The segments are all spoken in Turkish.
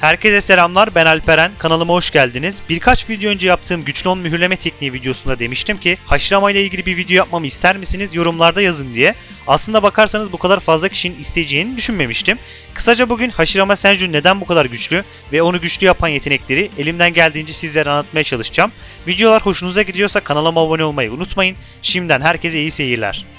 Herkese selamlar ben Alperen kanalıma hoş geldiniz. Birkaç video önce yaptığım güçlü 10 mühürleme tekniği videosunda demiştim ki haşlama ile ilgili bir video yapmamı ister misiniz yorumlarda yazın diye. Aslında bakarsanız bu kadar fazla kişinin isteyeceğini düşünmemiştim. Kısaca bugün Hashirama Senju neden bu kadar güçlü ve onu güçlü yapan yetenekleri elimden geldiğince sizlere anlatmaya çalışacağım. Videolar hoşunuza gidiyorsa kanalıma abone olmayı unutmayın. Şimdiden herkese iyi seyirler.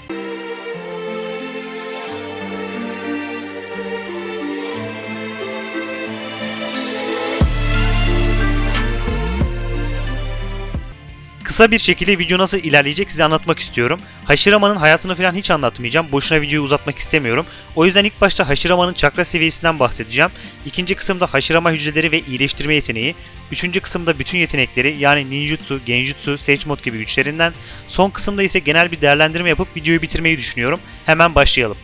Kısa bir şekilde video nasıl ilerleyecek size anlatmak istiyorum. Hashirama'nın hayatını falan hiç anlatmayacağım. Boşuna videoyu uzatmak istemiyorum. O yüzden ilk başta Hashirama'nın çakra seviyesinden bahsedeceğim. İkinci kısımda Hashirama hücreleri ve iyileştirme yeteneği. Üçüncü kısımda bütün yetenekleri yani ninjutsu, genjutsu, sage mode gibi güçlerinden. Son kısımda ise genel bir değerlendirme yapıp videoyu bitirmeyi düşünüyorum. Hemen başlayalım.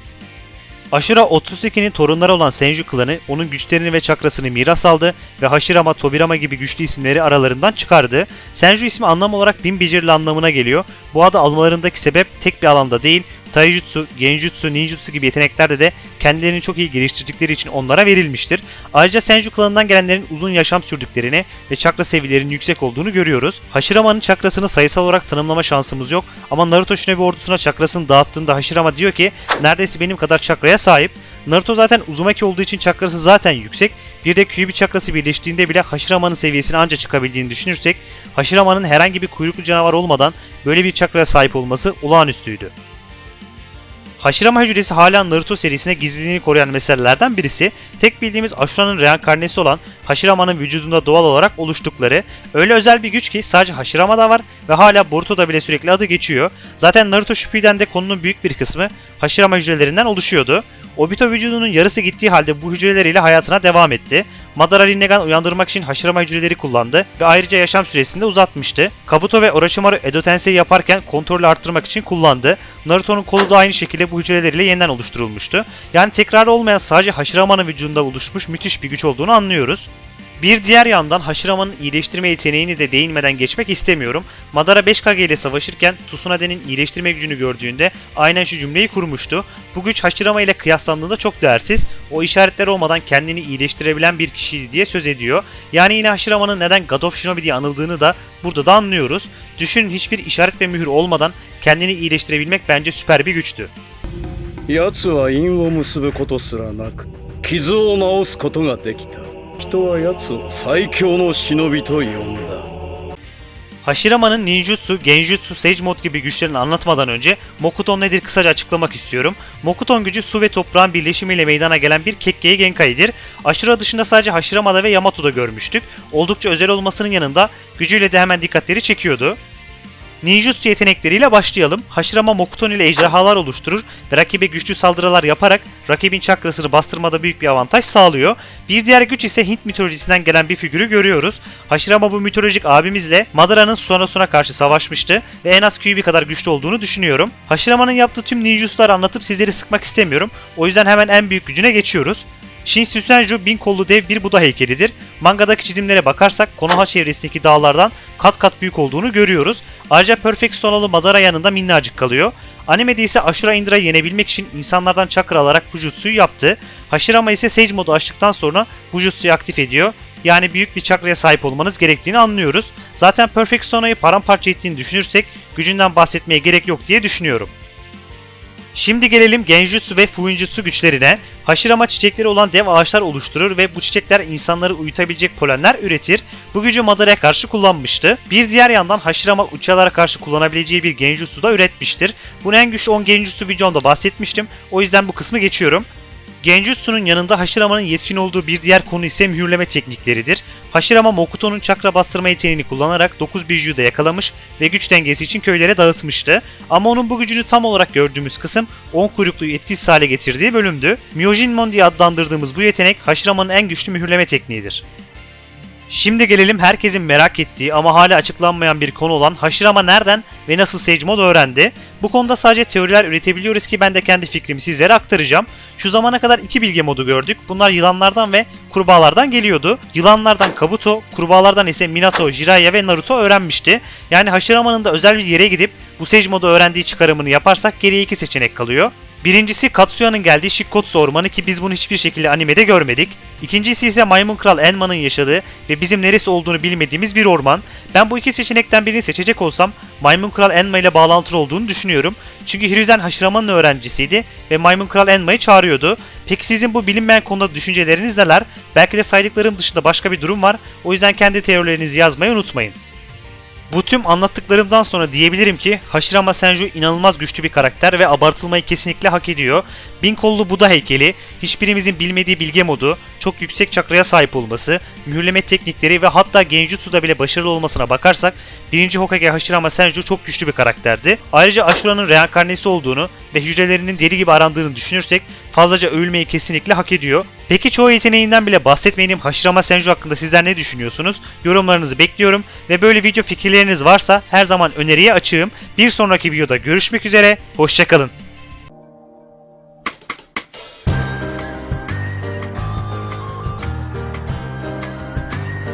Ashura 32'nin torunları olan Senju klanı onun güçlerini ve çakrasını miras aldı ve Hashirama, Tobirama gibi güçlü isimleri aralarından çıkardı. Senju ismi anlam olarak bin becerili anlamına geliyor. Bu adı almalarındaki sebep tek bir alanda değil, Taijutsu, Genjutsu, Ninjutsu gibi yeteneklerde de kendilerini çok iyi geliştirdikleri için onlara verilmiştir. Ayrıca Senju klanından gelenlerin uzun yaşam sürdüklerini ve çakra seviyelerinin yüksek olduğunu görüyoruz. Hashirama'nın çakrasını sayısal olarak tanımlama şansımız yok ama Naruto Shinobi ordusuna çakrasını dağıttığında Hashirama diyor ki neredeyse benim kadar çakraya sahip. Naruto zaten Uzumaki olduğu için çakrası zaten yüksek. Bir de Kyuubi çakrası birleştiğinde bile Hashirama'nın seviyesine anca çıkabildiğini düşünürsek Hashirama'nın herhangi bir kuyruklu canavar olmadan böyle bir çakraya sahip olması olağanüstüydü. Hashirama hücresi hala Naruto serisine gizliliğini koruyan meselelerden birisi. Tek bildiğimiz Ashura'nın reenkarnesi olan Hashirama'nın vücudunda doğal olarak oluştukları öyle özel bir güç ki sadece Hashirama'da var ve hala Boruto'da bile sürekli adı geçiyor. Zaten Naruto Shippuden de konunun büyük bir kısmı Hashirama hücrelerinden oluşuyordu. Obito vücudunun yarısı gittiği halde bu hücreleriyle hayatına devam etti. Madara Rinnegan uyandırmak için Hashirama hücreleri kullandı ve ayrıca yaşam süresini de uzatmıştı. Kabuto ve Orochimaru Edo Tensei yaparken kontrolü arttırmak için kullandı. Naruto'nun kolu da aynı şekilde bu hücreleriyle yeniden oluşturulmuştu. Yani tekrar olmayan sadece Hashirama'nın vücudunda oluşmuş müthiş bir güç olduğunu anlıyoruz. Bir diğer yandan Haşirama'nın iyileştirme yeteneğini de değinmeden geçmek istemiyorum. Madara 5 Kage ile savaşırken Tsunade'nin iyileştirme gücünü gördüğünde aynen şu cümleyi kurmuştu. Bu güç Haşirama ile kıyaslandığında çok değersiz, o işaretler olmadan kendini iyileştirebilen bir kişiydi diye söz ediyor. Yani yine Haşirama'nın neden God of Shinobi diye anıldığını da burada da anlıyoruz. Düşünün hiçbir işaret ve mühür olmadan kendini iyileştirebilmek bence süper bir güçtü. Yatsu wa in wo musubu koto sura naku, kizu o naosu koto ga dekita. 人は奴を最強の忍びと呼んだ Hashirama'nın ninjutsu, genjutsu, sage mode gibi güçlerini anlatmadan önce Mokuton nedir kısaca açıklamak istiyorum. Mokuton gücü su ve toprağın birleşimiyle meydana gelen bir Kekkei Genkai'dir. Ashura dışında sadece Hashirama'da ve Yamato'da görmüştük. Oldukça özel olmasının yanında gücüyle de hemen dikkatleri çekiyordu. Ninjutsu yetenekleriyle başlayalım. Hashirama Mokuton ile ejderhalar oluşturur ve rakibe güçlü saldırılar yaparak rakibin çakrasını bastırmada büyük bir avantaj sağlıyor. Bir diğer güç ise Hint mitolojisinden gelen bir figürü görüyoruz. Hashirama bu mitolojik abimizle Madara'nın Susanoo karşı savaşmıştı ve en az Kyuubi kadar güçlü olduğunu düşünüyorum. Hashirama'nın yaptığı tüm ninjutsuları anlatıp sizleri sıkmak istemiyorum. O yüzden hemen en büyük gücüne geçiyoruz. Shin Susenju bin kollu dev bir Buda heykelidir. Mangadaki çizimlere bakarsak Konoha çevresindeki dağlardan kat kat büyük olduğunu görüyoruz. Ayrıca Perfect Sonalı Madara yanında minnacık kalıyor. Animede ise Ashura Indra'yı yenebilmek için insanlardan çakra alarak bu jutsuyu yaptı. Hashirama ise Sage modu açtıktan sonra bu jutsuyu aktif ediyor. Yani büyük bir çakraya sahip olmanız gerektiğini anlıyoruz. Zaten Perfect Sona'yı paramparça ettiğini düşünürsek gücünden bahsetmeye gerek yok diye düşünüyorum. Şimdi gelelim Genjutsu ve Fuinjutsu güçlerine. Hashirama çiçekleri olan dev ağaçlar oluşturur ve bu çiçekler insanları uyutabilecek polenler üretir. Bu gücü Madara'ya karşı kullanmıştı. Bir diğer yandan Hashirama uçalara karşı kullanabileceği bir Genjutsu da üretmiştir. Bunun en güçlü 10 Genjutsu videomda bahsetmiştim. O yüzden bu kısmı geçiyorum. Genjutsu'nun yanında Hashirama'nın yetkin olduğu bir diğer konu ise mühürleme teknikleridir. Hashirama Mokuto'nun çakra bastırma yeteneğini kullanarak 9 Biju'yu da yakalamış ve güç dengesi için köylere dağıtmıştı. Ama onun bu gücünü tam olarak gördüğümüz kısım 10 kuyrukluyu etkisiz hale getirdiği bölümdü. Myojinmon diye adlandırdığımız bu yetenek Hashirama'nın en güçlü mühürleme tekniğidir. Şimdi gelelim herkesin merak ettiği ama hala açıklanmayan bir konu olan Hashirama nereden ve nasıl Sage öğrendi? Bu konuda sadece teoriler üretebiliyoruz ki ben de kendi fikrimi sizlere aktaracağım. Şu zamana kadar iki bilge modu gördük. Bunlar yılanlardan ve kurbağalardan geliyordu. Yılanlardan Kabuto, kurbağalardan ise Minato, Jiraiya ve Naruto öğrenmişti. Yani Hashirama'nın da özel bir yere gidip bu Sage öğrendiği çıkarımını yaparsak geriye iki seçenek kalıyor. Birincisi Katsuya'nın geldiği Shikkotsu Ormanı ki biz bunu hiçbir şekilde animede görmedik. İkincisi ise Maymun Kral Enma'nın yaşadığı ve bizim neresi olduğunu bilmediğimiz bir orman. Ben bu iki seçenekten birini seçecek olsam Maymun Kral Enma ile bağlantılı olduğunu düşünüyorum. Çünkü Hiruzen Hashirama'nın öğrencisiydi ve Maymun Kral Enma'yı çağırıyordu. Peki sizin bu bilinmeyen konuda düşünceleriniz neler? Belki de saydıklarım dışında başka bir durum var. O yüzden kendi teorilerinizi yazmayı unutmayın. Bu tüm anlattıklarımdan sonra diyebilirim ki Hashirama Senju inanılmaz güçlü bir karakter ve abartılmayı kesinlikle hak ediyor. Bin kollu Buda heykeli, hiçbirimizin bilmediği bilge modu, çok yüksek çakraya sahip olması, mühürleme teknikleri ve hatta Genjutsu'da bile başarılı olmasına bakarsak 1. Hokage Hashirama Senju çok güçlü bir karakterdi. Ayrıca Ashura'nın reenkarnesi olduğunu ve hücrelerinin deli gibi arandığını düşünürsek fazlaca övülmeyi kesinlikle hak ediyor. Peki çoğu yeteneğinden bile bahsetmeyeyim Hashirama Senju hakkında sizler ne düşünüyorsunuz? Yorumlarınızı bekliyorum ve böyle video fikirleriniz varsa her zaman öneriye açığım. Bir sonraki videoda görüşmek üzere, hoşçakalın.